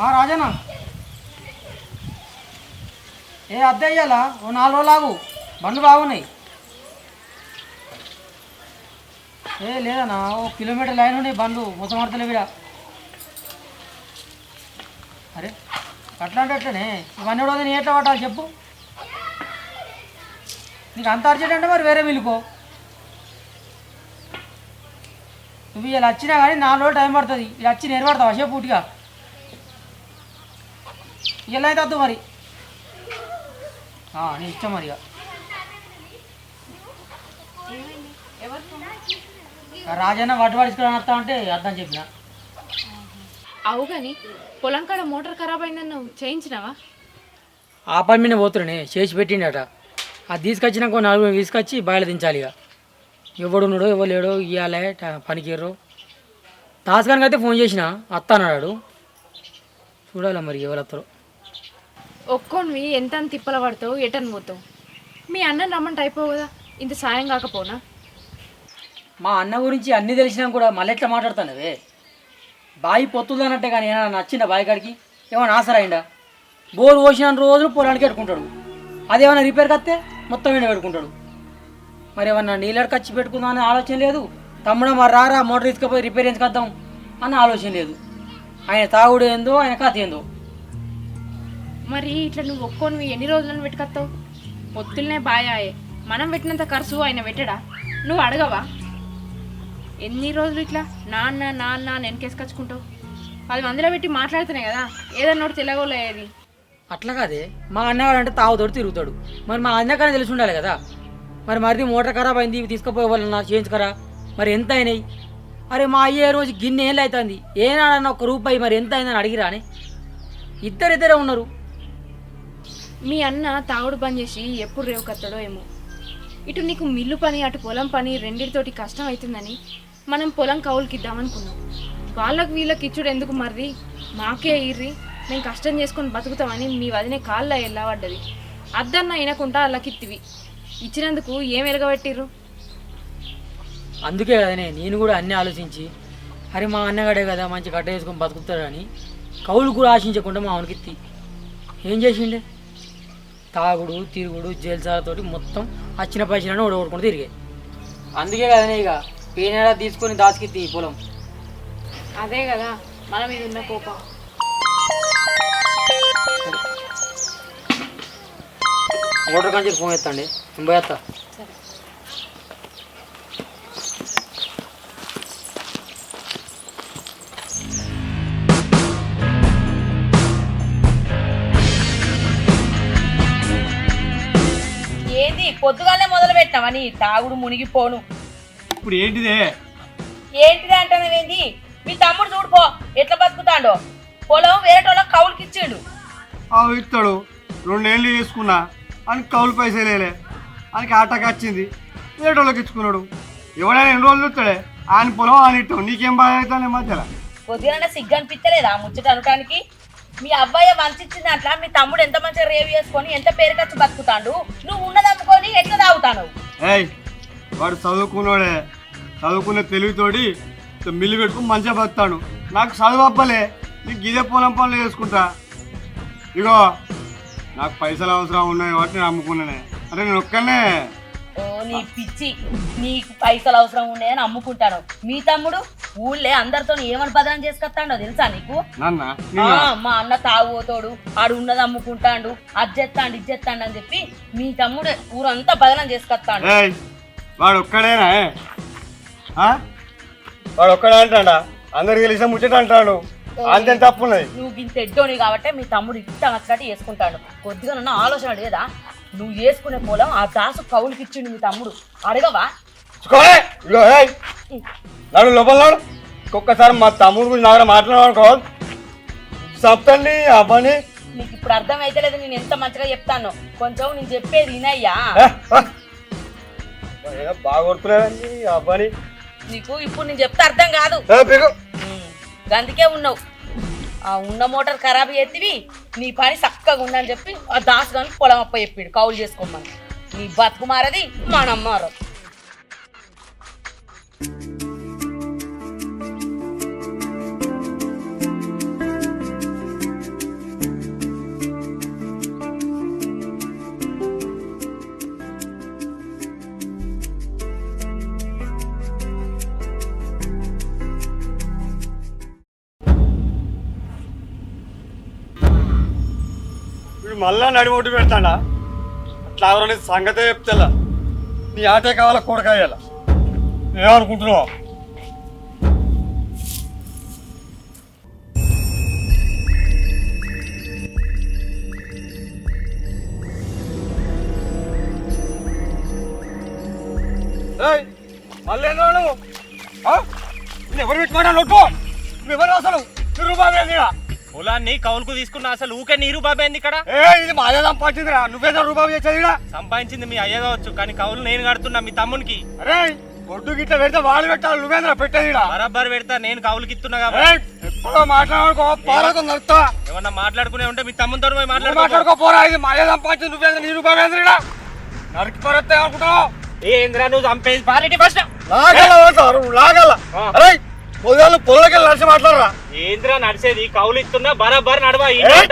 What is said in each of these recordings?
రాజనా రాజన్న. ఏ అద్దె అయ్యాలా ఓ నాలుగు రోజులు ఆగు. బండ్లు బాగున్నాయి. ఏ లేదన్నా ఓ కిలోమీటర్ లైన్ ఉన్నాయి బండ్లు మొత్తం ఆడతలే విడ. అరే అట్లా అంటే అట్లనే ఇవన్నీ కూడా నీ ఎట్లా పట్టాలి చెప్పు. నీకు అంత అర్జెంట్ అంటే మరి వేరే మిల్లుకో నువ్వు ఇలా వచ్చినా కానీ నాలుగు రోజులు టైం పడుతుంది. ఇలా వచ్చి నేర్పడతావా చెప్పు పూర్తిగా ఇలా అయితే వద్దు మరి. ఆ, నీ ఇష్టం మరి రాజన్న వడ్డు పడుచుకుని వస్తా అంటే అర్థం చెప్పిన. అవు కానీ పొలం కాడ మోటార్ ఖరాబ్ అయిందని నువ్వు చేయించినావా? ఆ పని మీద పోతున్నానే చేసి పెట్టిండట. అది తీసుకొచ్చినాక నలుగురు తీసుకొచ్చి బయలు దించాలి ఇక. ఎవడున్నాడో ఎవరు లేడో ఇవ్వాలే పనికిర్రు. దాస్గానికి అయితే ఫోన్ చేసిన అత్త అన్నాడు. చూడాలి మరి ఎవరు వస్తారో. ఒక్కొనివి ఎంత తిప్పల పడతావు ఎటని పోతావు? మీ అన్నని రమ్మంటే అయిపోవు కదా ఇంత సాయం కాకపోనా? మా అన్న గురించి అన్నీ తెలిసినా కూడా మళ్ళీ ఎట్లా మాట్లాడుతానవే? బాయి పొత్తుదన్నట్టే కానీ ఏమైనా నచ్చిందా బావి కాడికి? ఏమైనా ఆసరైందా బోర్ పోసిన రోజులు పొలానికి పెట్టుకుంటాడు అదేమైనా రిపేర్కి వస్తే మొత్తం ఎండ పెట్టుకుంటాడు మరి ఏమన్నా నీళ్ళకి ఖర్చు పెట్టుకుందాం అనే ఆలోచన లేదు? తమ్ముడు మరి రారా మోటార్ తీసుకుపోయి రిపేర్ చేసుకొద్దాం అన్న ఆలోచన లేదు. ఆయన తాగుడు ఏందో ఆయన కథ ఏందో. మరి ఇట్లా నువ్వు ఒక్కొనివి ఎన్ని రోజులను పెట్టుకొస్తావు పొత్తులనే బాయాయే. మనం పెట్టినంత ఖర్చు ఆయన పెట్టడా? నువ్వు అడగవా? ఎన్ని రోజులు ఇట్లా నాన్న నాన్న అని వెనకేసుకొచ్చుకుంటావు? పది మందిలో పెట్టి మాట్లాడుతున్నాయి కదా. ఏదన్నా ఒకటి తెలగోలేదు అట్లా కాదే. మా అన్నగాడు అంటే తాగుతోడు తిరుగుతాడు. మరి మా అన్నగారిని తెలిసి ఉండాలి కదా. మరి మరిది మోటార్ ఖరాబ్ అయింది ఇవి తీసుకుపోయే చేయించుకరా మరి ఎంత అయినాయి? అరే మా అయ్యే రోజు గిన్నె ఏళ్ళు అవుతుంది ఏనాడన్న ఒక రూపాయి మరి ఎంత అయిందని అడిగిరాని ఇద్దరిద్దరే ఉన్నారు. మీ అన్న తాగుడు పని చేసి ఎప్పుడు రేవుకత్తాడో ఏమో. ఇటు నీకు మిల్లు పని అటు పొలం పని రెండింటితోటి కష్టం అవుతుందని మనం పొలం కౌలుకిద్దామనుకున్నాం. వాళ్ళకు వాళ్ళకి వీళ్ళకి ఇచ్చుడు ఎందుకు మర్రి మాకే ఇర్రి. మేము కష్టం చేసుకొని బతుకుతామని మీ వదినే కాళ్ళ ఎల్లబడ్డది అద్దన్న వినకుండా వాళ్ళకిత్తివి ఇచ్చినందుకు ఏం ఎలగబెట్టిర్రు? అందుకే కదనే నేను కూడా అన్నీ ఆలోచించి అరే మా అన్నగాడే కదా మంచి కట్ట వేసుకొని బతుకుతాడని కౌలు కూడా ఆశించకుండా మా అవనికి ఏం చేసిండే? తాగుడు తిరుగుడు జల్సాలతోటి మొత్తం వచ్చిన పైసలను ఓడగొట్టుకుంటూ తిరిగే. అందుకే కదనే ఇక పేనేడా తీసుకొని దాచికిత్తి ఈ పొలం. అదే కదా మన మీద ఉన్న కోపం. మోటార్ కంచి ఫోన్ ఎత్తండి. పోయేస్తా సరే ఏంది? పొద్దుగానే మొదలు పెట్టావని తాగుడు మునిగిపోను ఇప్పుడు ఏంటిదే? ఏంటిది అంటానవేంది మీ తమ్ముడు చూడుపో ఎట్లా బతుకుతాడో. పొలం వేరేటోళ్ళకి కౌలుకి ఇచ్చిండు. ఇస్తాడు రెండేళ్ళు చేసుకున్నా అని కౌలు పైసలేలే ఆయనకి ఆటకు వచ్చింది ఏటోళ్ళకి ఇచ్చుకున్నాడు. ఎవడైనా ఎన్ని రోజులు చూస్తాడే? ఆయన పొలం ఆయన ఇట్టాం నీకేం బాధ అవుతానే మధ్యలో? పొద్దుగానే సిగ్గు అనిపించలేదా ముచ్చట అనటానికి? మీ అబ్బాయి వంచిచ్చింది అట్లా మీ తమ్ముడు ఎంత మంచిగా రేవ్ చేసుకొని ఎంత పేరు ఖర్చు బతుకుతాడు? నువ్వు ఉన్నది అమ్ముకొని ఎట్లా తాగుతాను? ఏయ్ వాడు చదువుకున్నాడే. చదువుకునే తెలివితోటి మిల్లు పెట్టుకుని మంచిగా బతాడు నాకు చదువు అప్పలే నీకు ఇదే పొలం పనులు చేసుకుంటా. ఇగో నాకు పైసలు అవసరం ఉన్నాయి కాబట్టి నేను అమ్ముకున్నానే. అరే నేను ఒక్కనే. ఓ నీ పిచ్చి. నీకు పైసలు అవసరం ఉన్నాయని అమ్ముకుంటాను. మీ తమ్ముడు ఊళ్ళే అందరితో ఏమని బదనం చేసుకొస్తాడో తెలుసా నీకు? నాన్న ఆ, నిన్న మా అన్న తాగుపోతాడు ఆడు ఉన్నది అమ్ముకుంటాడు అది చేస్తాడు ఇది చేస్తాడు అని చెప్పి మీ తమ్ముడు ఊరంతా బదనం చేసుకొస్తాడు. ఏయ్ వాడు ఒక్కడేనా ఏ? ఆ? వాడు ఒక్కడే అంటాడా? అందరికి తెలిసిన ముచ్చట అంటాడు. అంతే తప్పు ఉన్నది? నువ్వు ఇంత ఎడ్డోని కాబట్టి మీ తమ్ముడు ఇంత నచ్చినట్టు చేసుకుంటాడు. కొద్దిగా నన్ను ఆలోచన లేదా? నువ్వు చేసుకునే పొలం ఆ దాసు కౌలుకి ఇచ్చిండు మీ తమ్ముడు. అడగవా? నాడు లోపల నాడు. ఒక్కసారి మా తమ్ముడు గురించి నాగర మాట్లాడనుకో చెప్తండి అబ్బాని నీకు ఇప్పుడు అర్థం అయితే లేదు నేను ఎంత మంచిగా చెప్తాను. కొంచెం నేను చెప్పేది వినయ్యా. ఏదో బాగా కొడుతున్నాడండి అబ్బాని నీకు ఇప్పుడు నేను చెప్తే అర్థం కాదు. అందుకే ఉన్నావు. ఆ ఉన్న మోటార్ ఖరాబ్ చేతివి నీ పని చక్కగా ఉందని చెప్పి ఆ దాసు కానీ పొలం అప్ప చెప్పాడు కౌలు చేసుకోమని. నీ బతుకు మారది మనం మారదు. మళ్ళా నడిమొట్టు పెడతాడా అట్లా ఎవరని సంగతే చెప్తా నీ ఆటే కావాలా కూడకాయాల ఏమనుకుంటున్నావు? మళ్ళీ నువ్వు ఎవరు పెట్టుకోవడం లొట్టు నువ్వు ఎవరు అసలు నువ్వు రూపాయలు పొలాన్ని కౌలుకు తీసుకున్న అసలు ఊకే నీరు బాబేంది ఇక్కడ? ఏ ఇది మాదే సంపాదించిందిరా నువ్వేదో రూపాయలు చేసేది? సంపాదించింది మీ అయ్య కావచ్చు కానీ కౌలు నేను కడుతున్నా మీ తమ్మునికి. అరే ఒడ్డు గిట్ల పెడితే వాళ్ళు పెట్టాలి నువ్వేంద్ర పెట్టేది? బరాబర్ పెడతా నేను కౌలుకి ఇస్తున్నా కాబట్టి. మాట్లాడుకో పాలకు నడుస్తా. ఏమన్నా మాట్లాడుకునే ఉంటే మీ తమ్ముతో పోయి మాట్లాడుకో. పోరా ఇది మాదే సంపాదించింది నువ్వేంద్ర నీ ఏంది ఈడ? నరికి పరత్తే అనుకుంటావు ఏంద్రా నువ్వు చంపేది పాలిటీ ఫస్ట్ లాగల పోతారు లాగల. అరే పొద్దున్న పొలకెళ్ళి నడిచి మాట్లాడరా. ఏంద్రా నడిచేది? కౌలు ఇస్తున్నా బరాబర్ నడవా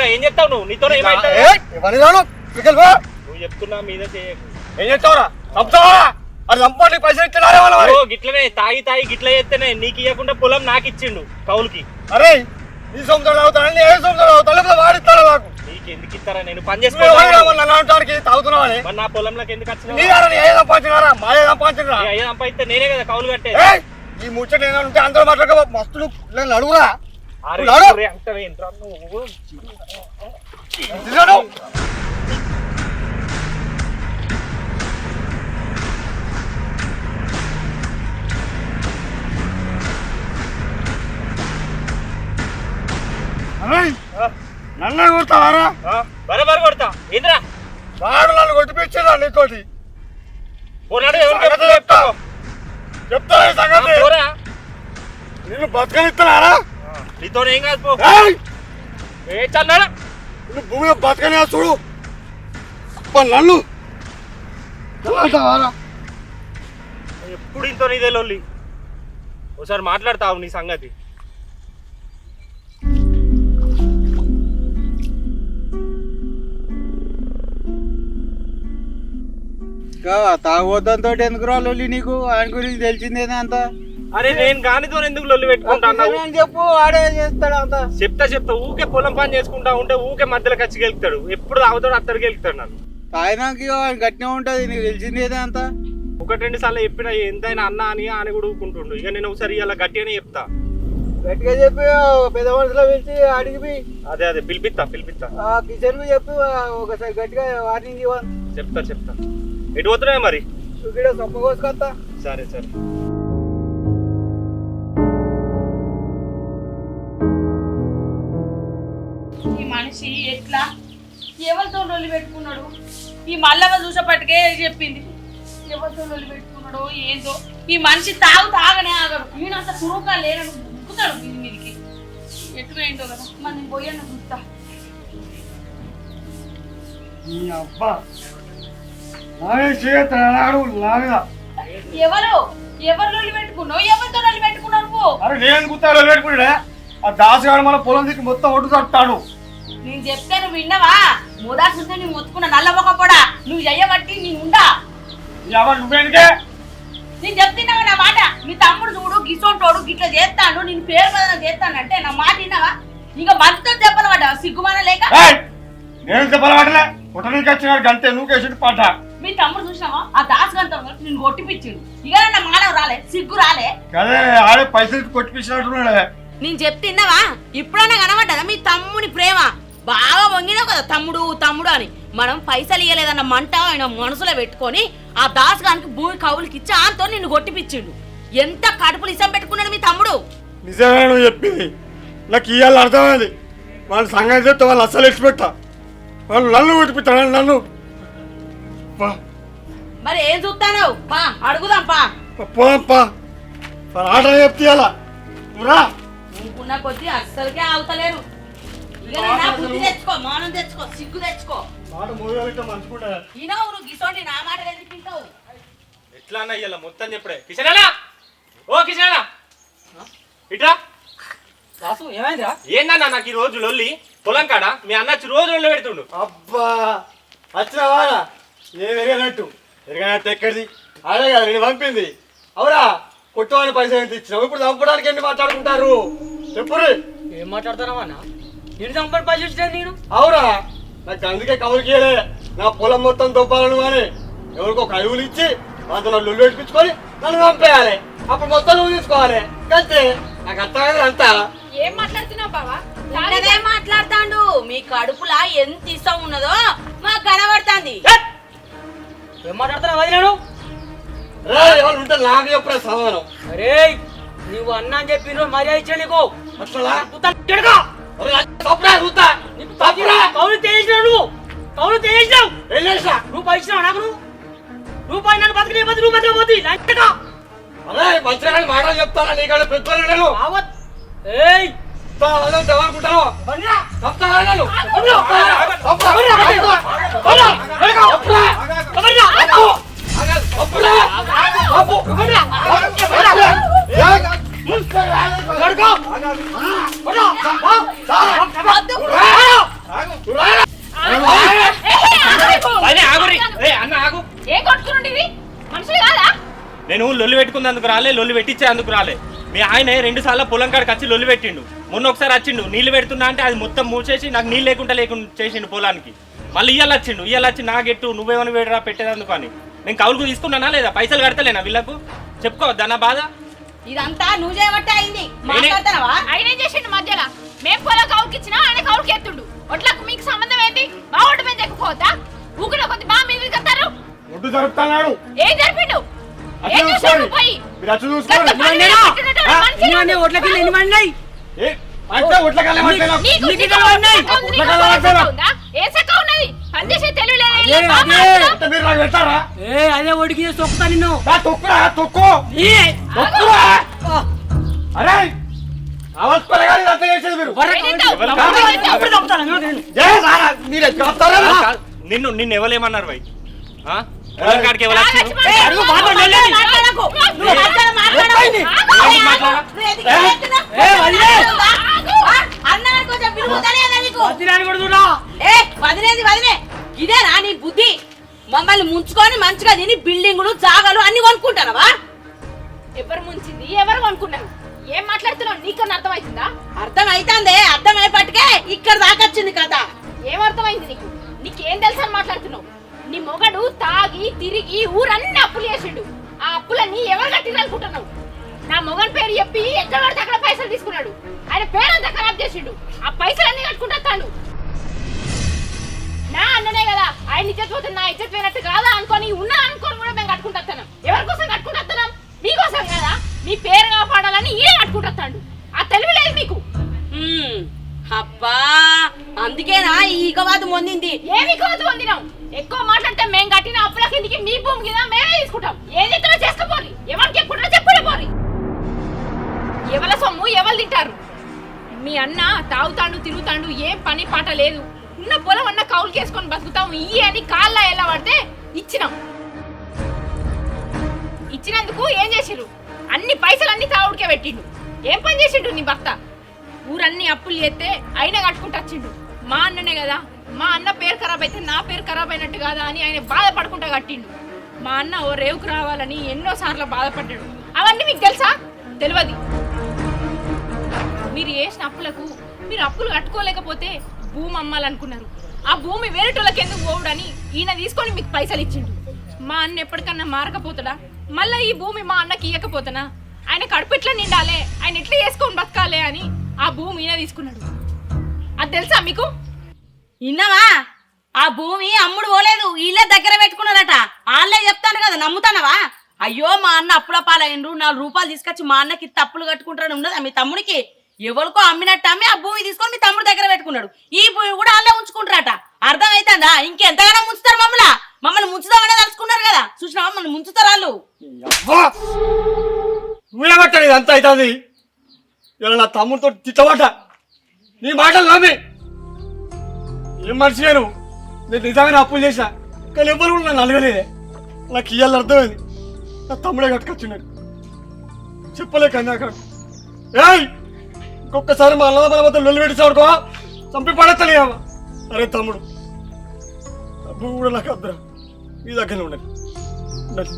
ఏం చెప్తావు నువ్వు? నీతో. నువ్వు చెప్తున్నా మీద చేయకు. ఏం చేస్తావురా చంపుతావా? అది చంపడానికి పైసలు ఓ గిట్లనే తాగి తాగి గిట్ల చేస్తేనే నీకు ఇవ్వకుండా పొలం నాకు ఇచ్చిండు కౌలుకి. అరే నీ సొంతం అవుతాను ఏ సొంతం అవుతాను వాడిస్తాను నాకు నీకు? ఎందుకు ఇస్తారా? నేను పని అనడానికి తాగుతున్నావని నా? పొలంలోకి ఎందుకు వచ్చినా ఏ సంపాదించినారా? మాదే సంపాదించినరా? అయ్యా సంపాదిస్తే నేనే కదా కౌలు కట్టేది. ఏయ్, ఈ ముచ్చట ఏదైనా ఉంటే అందరూ మాట్లాడుకో మస్తు నేను అడుగురా. నన్ను కొడతావారా? బరాబర్ కొడతా. ఏంద్రా? వాడు నన్ను కొట్టిపించారా నీతోటి. సంగతి చెప్తా. చెప్తా సంగతి? నిన్ను బతకనిస్తున్నారా నీతో ఏం కాదు పో. ఏయ్! ఏ చన్నాడు నిన్ను భూమి మీద బతకని చూడు. నన్ను! ఎప్పుడు ఇంతో నీదే లొల్లి? ఒకసారి మాట్లాడతావు నీ సంగతి. తాగొద్దంతో ఎందుకు రాలి నీకు? ఆయన గురించి తెలిసిందేనా అంత? అరే నేను గానితో ఎందుకు లొల్లి పెట్టుకుంటా అన్నావు? అని చెప్పు ఆడే చేస్తాడు అంత. చెప్తా చెప్తా ఊకే పొలం పని చేసుకుంటా ఉంటే ఊకే మధ్యలో ఖర్చు గెలుతాడు ఎప్పుడు తాగుతాడు అత్తడికి గెలుతాడు నన్ను. తాగినాక గట్టిగా ఉంటది నీకు తెలిసిందేనా అంత. ఒకటి రెండు సార్లు చెప్పిన ఎంతైనా అన్న అని ఆయన కూడా ఊకుంటుండు. ఇక నేను ఒకసారి ఇలా గట్టిగానే చెప్తా. గట్టిగా చెప్పి పెద్ద మనుషులు పిలిచి అడిగి అదే అదే పిలిపిస్తా పిలిపిస్తా కిచెన్ చెప్పి ఒకసారి గట్టిగా వార్నింగ్ ఇవ్వాలి చెప్తా చెప్తా. ఎటు పోతున్నాయి మరి? ఇక్కడ సొప్ప కోసుకొస్తా సరే సరే. మనిషి ఎట్లా? ఎవరితో రొల్లి పెట్టుకున్నాడు? ఈ మల్లవ చూసేపట్టుకే చెప్పింది. ఎవరితో రొల్లి పెట్టుకున్నాడో ఏందో? ఈ మనిషి తాగు తాగనే ఆగడు. ఈయనంత సురువుగా లేనడు ముక్కుతాడు దీని మీదకి. ఎటుగా ఏంటో కదా? మరి నేను పోయాను చూస్తా. అబ్బా! ఎవరు? ఎవరు రొల్లి పెట్టుకున్నావు? ఎవరితో రొల్లి పెట్టుకున్నావు పో అరే నేను పెట్టుకున్నాడే ఆ దాసగాడు మన పొలం దిక్కు మొత్తం ఒడ్డు తట్టాడు. నేను చెప్తే నువ్వు విన్నావా? మొదటి నువ్వు మొత్తుకున్న నల్ల మొక్క కూడా నువ్వు చెయ్యబట్టి నేను ఉండా? నువ్వేందుకే? నేను చెప్తున్నావా నా మాట? మీ తమ్ముడు చూడు గిసోంటోడు గిట్లా చేస్తాడు నేను పేరు బదనం చేస్తానంటే నా మాట విన్నావా? ఇక మనతో చెప్పలు పడ్డా సిగ్గుమాన లేక? ఏయ్! నేను చెప్పలవాటలే పుట్టనికి వచ్చినాడు గంటే నువ్వు కేసుడు పడ్డ మీ తమ్ముడు చూసినావా? ఆ దాస్ గంట నేను కొట్టిపిచ్చిండు. ఇక నా మానవ రాలే సిగ్గు రాలే. కదే ఆడే పైసలు కొట్టిపించినట్టున్నాడే నేను చెప్తున్నావా ఇప్పుడన్నా కనబడ్డదా మీ తమ్ముని ప్రేమ? బాగా వంగినావు కదా తమ్ముడు తమ్ముడు అని. మనం పైసలు ఇయ్యలేదన్న మంట ఆయన మనసులో పెట్టుకొని ఆ దాస్ గానికి భూమి కవులకి ఇచ్చి ఆంతో నిన్ను కొట్టిపిచ్చిండు. ఎంత కడుపులు ఇసం పెట్టుకున్నాడు మీ తమ్ముడు? నిజమే నువ్వు చెప్పింది. నాకు ఇవాళ అర్థమైంది. వాళ్ళ సంగతి చెప్తే వాళ్ళు అస్సలు ఎక్స్పెక్టా వాళ్ళు నన్ను కొట్టిపిస్తాడు నన్ను. మరి ఏం చూస్తాను పా అడుగుదాం పా. పోదాం పా. ఆట చెప్తే రా. నువ్వున్న కొద్దీ అస్సలకే ఆగుతలేరు. బుద్ధి తెచ్చుకో మానం తెచ్చుకో సిగ్గు తెచ్చుకో. మాట మోయాలంటే మంచుకుంటా ఈనో నువ్వు గిసోండి నా మాట ఎందుకు వింటావు? ఎట్లా అన్న ఇయ్యాల? మొత్తం చెప్పుడే. కిషన్ అన్న ఓ కిషన్ ఇట్రా? వాసు ఏమైందిరా? ఏందన్నా నాకు ఈ రోజు లొల్లి? పొలం కాడ? మీ అన్న వచ్చి రోజు లొల్లి పెడుతుండు. అబ్బా! వచ్చినావా ఏం ఎరగనట్టు. ఎరగనట్టు ఎక్కడిది? అదే కదా నేను పంపింది. అవురా కొట్టువాని పైసలు ఎంత ఇచ్చినావు? ఇప్పుడు చంపడానికి ఎన్ని మాట్లాడుకుంటారు? చెప్పురు ఏం మాట్లాడుతున్నావా అన్న? పని చూసినా నేను అవురా. నాకు అందుకే కవులకి నా పొలం మొత్తం దొబ్బాలను అని ఎవరికో కలువులు ఇచ్చి వాళ్ళతో నా లొల్లు పెట్టించుకొని నన్ను పంపేయాలి అప్పుడు మొత్తం నువ్వు తీసుకోవాలి అంతే నాకు అర్థం అంతా. ఏం మాట్లాడుతున్నావు బావా? ఇక్కడే మాట్లాడతాండు. మీ కడుపులా ఎంత ఇష్టం ఉన్నదో మాకు కనబడుతుంది. ఏం! మాట్లాడుతున్నావు వదిలేను రే ఎవరు ఉంటే నాకు ఎప్పుడే సమాధానం? అరే నువ్వు అన్న అని చెప్పి నువ్వు మర్యాద ఇచ్చా నీకు. అట్లా. తప్పురా చూస్తా నీకు తప్పురా. కౌలు తేసినావు నువ్వు. కౌలు ఏం చేసా రూపాయి ఇచ్చినావు నాకు నువ్వు? రూపాయి నన్ను బతికి బతికి నువ్వు బతకపోతే లంచగా అదే మంచిగా మాటలు చెప్తానా నీకంటే పెద్దలు నేను ఆవత్ ఏయ్. బండిరా. చెప్తానా నేను. తప్పురా. బండిరా. బండిరా. బండిరా. తప్పురా. బండిరా. తప్పు. తప్పురా. తప్పు. ఏయ్. నడుకో. బండిరా. అదే ఆగురి ఏ అన్న ఆగు ఏ కొట్టుకునుండి ఇది మనుషులు కాదా నేను లొల్లి పెట్టుకున్నందుకు రాలే లొల్లి పెట్టించేందుకు రాలే. మీ ఆయన రెండు సార్లు పొలం కాడికి వచ్చి లొల్లి పెట్టిండు. మొన్న ఒకసారి వచ్చిండు నీళ్ళు పెడుతున్నా అంటే అది మొత్తం మూసేసి నాకు నీళ్ళు లేకుండా లేకుండా చేసిండు పొలానికి. మళ్ళీ ఇయ్యాల వచ్చిండు ఇయ్యాల వచ్చి నా గెట్టు నువ్వేమని వేడరా పెట్టేదందుకు అని. నేను కౌలుకు తీసుకున్నానా లేదా? పైసలు కడతలేనా వీళ్ళకు? చెప్పుకోవద్దా నా బాధ. ఇదంతా నువ్వు చేయబట్టే అయింది. మాట్లాడతావా ఆయన ఏం చేసిండు మధ్యలో? మేం పొలం కౌలుకి ఇచ్చినా ఆయన కౌలుకి ఎత్తుండు. ఒట్లకు మీకు సంబంధం ఏంటి? మా ఒడ్డు ఊకిన కొద్ది మా మీద ఒడ్డు జరుపుతున్నాడు. ఏం జరిపిండు? ఓట్లకి ఎన్ని అదే, ఒడికి తొక్కుతా నిన్ను. తొక్కురా తొక్కు. తొక్కురా. అరే నిన్ను నిన్ను ఎవలేమన్నారు? పొలం కాడికి ఎవరు బాగా వచ్చిండ్రు? వచ్చి అడుగు, మాట్లాడు. మాట్లాడు, మాట్లాడకు. నువ్వు మధ్యలో మాట్లాడకు. ఏమైంది? ఆగు. మాట్లాడు. నువ్వు ఎందుకు చేస్తున్నావు? ఏ, వదిలే. ఆ? అన్నానికి కొంచెం విలువ తెలియదా నీకు వదిలేని కూడా చూడా. ఏ వదిలేది వదిలే ఇదేనా నీ బుద్ధి మమ్మల్ని ముంచుకొని మంచిగా తిని బిల్డింగులు జాగాలు అన్ని కొనుక్కుంటానవా ఎవరు ముంచింది ఎవరు అనుకున్నారు ఏం మాట్లాడుతున్నావు నీకన్నా అర్థమవుతుందా అర్థం అయితాందే అర్థం అయిపట్టుకే ఇక్కడ దాకొచ్చింది కథ ఏం అర్థమైంది నీకు నీకేం తెలుసు అని మాట్లాడుతున్నావు నీ మొగడు తాగి తిరిగి ఊరన్నీ అప్పులు చేసిండు. ఆ అప్పులన్నీ ఎవరు కట్టిరు అనుకుంటున్నావు నా మొగన్ పేరు చెప్పి ఎక్కడ పడితే అక్కడ పైసలు తీసుకున్నాడు. ఆయన పేరంతా ఖరాబ్ చేసిండు. ఆ పైసలన్నీ కట్టుకుంటాను నా అన్ననే కదా ఆయన ఇజ్జత్ పోతే నా ఇజ్జత్ పోయినట్టు కాదా అనుకొని ఉన్నా అనుకొని కూడా మేము కట్టుకుంటాం ఎవరి కోసం కట్టుకుంటాం మీకోసం కదా. మీ పేరు కాపాడాలని ఈయన కట్టుకుంటాడు ఆ తెలివి లేదు మీకు. అబ్బా అందుకేనా ఈ ఈగవాదం పొందింది ఏమి కోత పొందినాం ఎక్కువ అప్పుల మీ భూమి కింద మేమే తీసుకుంటాం. ఏది ఇతరో చేసుకోపోరి. ఎవరికి ఎప్పుడు చెప్పులే పోరి. ఎవల సొమ్ము ఎవరు తింటారు? మీ అన్న తాగుతాండు తిరుగుతాండు ఏం పని పాట లేదు. ఉన్న పొలం అన్న కౌలు చేసుకొని బతుకుతాం ఇయ్యి అని కాళ్ళ ఎలా పడితే ఇచ్చినాం. ఇచ్చినందుకు ఏం చేసిరు అన్ని పైసలన్నీ తావుడికే పెట్టిండు. ఏం పని చేసిండు నీ భర్త? ఊరన్నీ అప్పులు చేస్తే అయినా కట్టుకుంటూ వచ్చిండు. మా అన్ననే కదా మా అన్న పేరు ఖరాబ్ అయితే నా పేరు ఖరాబ్ అయినట్టు కాదా అని ఆయన బాధపడకుండా కట్టిండు. మా అన్న ఓ రేవుకు రావాలని ఎన్నో సార్లు బాధపడ్డాడు. అవన్నీ మీకు తెలుసా? తెలియదు. మీరు వేసిన అప్పులకు మీరు అప్పులు కట్టుకోలేకపోతే భూమి అమ్మాలనుకున్నారు. ఆ భూమి వేరేటోళ్ళకి ఎందుకు పోవుడని ఈయన తీసుకొని మీకు పైసలు ఇచ్చిండు. మా అన్న ఎప్పటికన్నా మారకపోతాడా? మళ్ళీ ఈ భూమి మా అన్నకి ఇవ్వకపోతానా ఆయన కడుపు ఎట్లా నిండాలే? ఆయన ఎట్లా చేసుకొని బతకాలే అని ఆ భూమి ఈయన తీసుకున్నాడు. అది తెలుసా మీకు? ఇన్నావా ఆ భూమి అమ్ముడు పోలేదు వీళ్ళే దగ్గర పెట్టుకున్నారట. వాళ్ళే చెప్తాను కదా నమ్ముతానవా? అయ్యో మా అన్న అప్పుల పాలైండ్రు నాలుగు రూపాయలు తీసుకొచ్చి మా అన్నకి తప్పులు అప్పులు కట్టుకుంటాడు ఉండదు మీ తమ్ముడికి? ఎవరికో అమ్మినట్టు అమ్మి ఆ భూమి తీసుకొని మీ తమ్ముడు దగ్గర పెట్టుకున్నాడు. ఈ భూమి కూడా వాళ్ళే ఉంచుకుంటారట. అర్థమైతుందా? ఇంకెంతగానో ముంచుతారు మమ్మల్ని. మమ్మల్ని ముంచుదామనే తలుచుకున్నారు కదా. చూసినావా? మమ్మల్ని ముంచుతారు వాళ్ళు. అంత ఇదంతా అవుతుంది. ఇలా నా తమ్ముడితో తిట్టబడ్డా. నీ మాటలు నమ్మి. ఏం మనిషి నువ్వు నేను నిజమైన అప్పులు చేశా కానీ ఎవ్వరు కూడా నన్ను అడగలేదే. నాకు ఇయ్యాలి అర్థమైంది. నా తమ్ముడే కట్టుకొచ్చున్నాడు చెప్పలే అక్కడ. ఏయ్! ఇంకొకసారి మా అన్న మన మధ్య లొల్లి పెట్టించాడుకో చంపి పడేస్తలేమా అరే తమ్ముడు డబ్బు కూడా నాకు అద్దరా. మీ దగ్గర ఉండదు ఉండాలి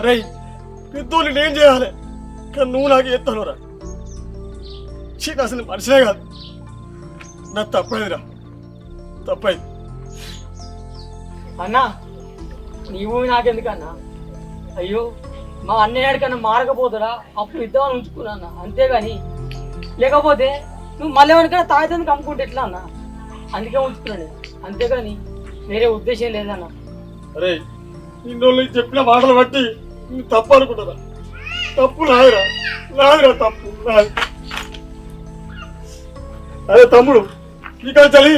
అరే పెద్దోళ్ళు నేను చేయాలి కానీ నువ్వు నాకు ఎత్తాను రా చీ అసలు మనిషినే కాదు. నా తప్పైందిరా. తప్పైంది అన్నా నీ భూమి నాకెందుకన్నా? అయ్యో మా అన్నయ్య కన్నా అప్పుడు ఇద్దామని ఉంచుకున్నా అన్న. అంతేగాని లేకపోతే నువ్వు మళ్ళీ ఎవరికైనా తాగుతుంది అమ్ముకుంటే ఎట్లా అన్న? అందుకే ఉంచుకున్నాను అంతేగాని వేరే ఉద్దేశం లేదన్న. అరే నిన్నోళ్ళు చెప్పిన మాటలు బట్టి నువ్వు తప్పు అనుకుంటారా తప్పు నాదిరా నాదిరా తప్పు. నాది అరే తమ్ముడు ఇక్కడ చలి?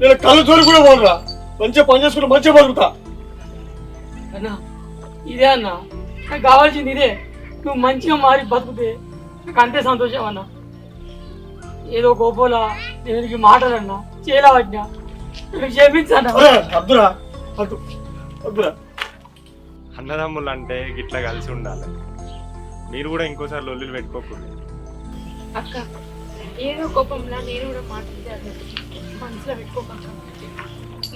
నేను కళ్ళు చోరి కూడా పోనురా. మంచిగా పని చేసుకుంటే మంచిగా బతుకుతా. అన్నా ఇదే అన్న. నాకు కావాల్సింది ఇదే. నువ్వు మంచిగా మారి బతుకుతే నాకు అంతే సంతోషం అన్న. ఏదో గోపోలా నేను మాటలన్నా చేలా పట్టినా నువ్వు అద్దురా. అన్నదమ్ములు అంటే గిట్లా కలిసి ఉండాలి. మీరు కూడా ఇంకోసారి లొల్లులు పెట్టుకోకూడదు. అక్క ఏదో కోపంలో నేను కూడా మాట్లాడితే మనసులో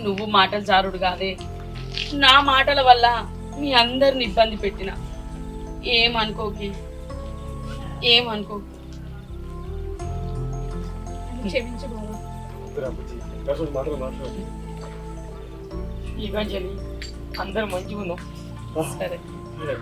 నువ్వు మాటలు జారుడు కాదే. నా మాటల వల్ల మీ అందరిని ఇబ్బంది పెట్టిన. ఏమనుకోకి? కంచెలి అందరూ మంచిగా సరే. సరే.